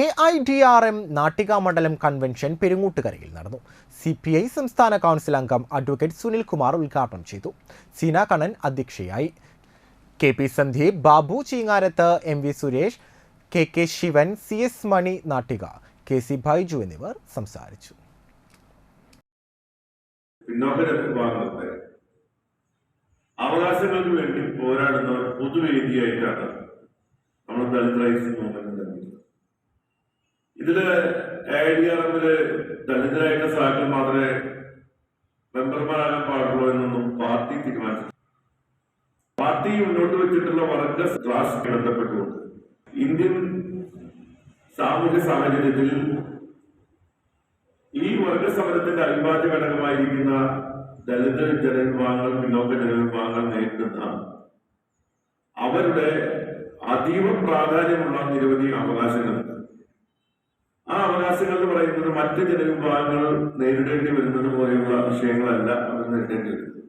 A I D R M Nattika മണ്ഡലം convention പെരുങ്ങൂട്ടുകരയിൽ നടന്നു. സി പി ഐ സംസ്ഥാന കൗൺസിൽ അംഗം അഡ്വക്കേറ്റ് സുനിൽകുമാർ ഉദ്ഘാടനം ചെയ്തു. സീന കണ്ണൻ അധ്യക്ഷയായി. K P Sandeep Babu Cheengarath M V Suresh K K Shivan C S Mani Nattika K C Baiju എന്നിവർ സംസാരിച്ചു. അവകാശങ്ങൾക്ക് വേണ്ടി പോരാടുന്ന പൊതുവേദിയായിട്ടാണ് നമ്മൾ ദളിത് റൈറ്റ്സ് മൂവ്മെന്റ് ഇതിൽ എ ഡി ആർ എമ്മിൽ ദളിതരായിട്ടുള്ള മാത്രമേ മെമ്പർമാരാകാൻ പാടുള്ളൂ എന്നൊന്നും പാർട്ടി തീരുമാനിച്ചു പാർട്ടി മുന്നോട്ട് വെച്ചിട്ടുള്ള വർഗ ക്ലാസ് ബന്ധപ്പെട്ടുകൊണ്ട് ഇന്ത്യൻ സാമൂഹ്യ സാഹചര്യത്തിൽ ഈ വർഗ സമരത്തിന്റെ അവിഭാജ്യ ഘടകമായിരിക്കുന്ന ദളിത് ജനവിഭാഗങ്ങൾ പിന്നോക്ക ജനവിഭാഗങ്ങൾ നേരിടുന്ന അവരുടെ അതീവ പ്രാധാന്യമുള്ള നിരവധി അവകാശങ്ങളുണ്ട്. ആ അവകാശങ്ങൾ എന്ന് പറയുന്നത് മറ്റ് ജനവിഭാഗങ്ങൾ നേരിടേണ്ടി വരുന്നത് പോലെയുള്ള വിഷയങ്ങളല്ല അവർ നേരിടേണ്ടി വരുന്നത്.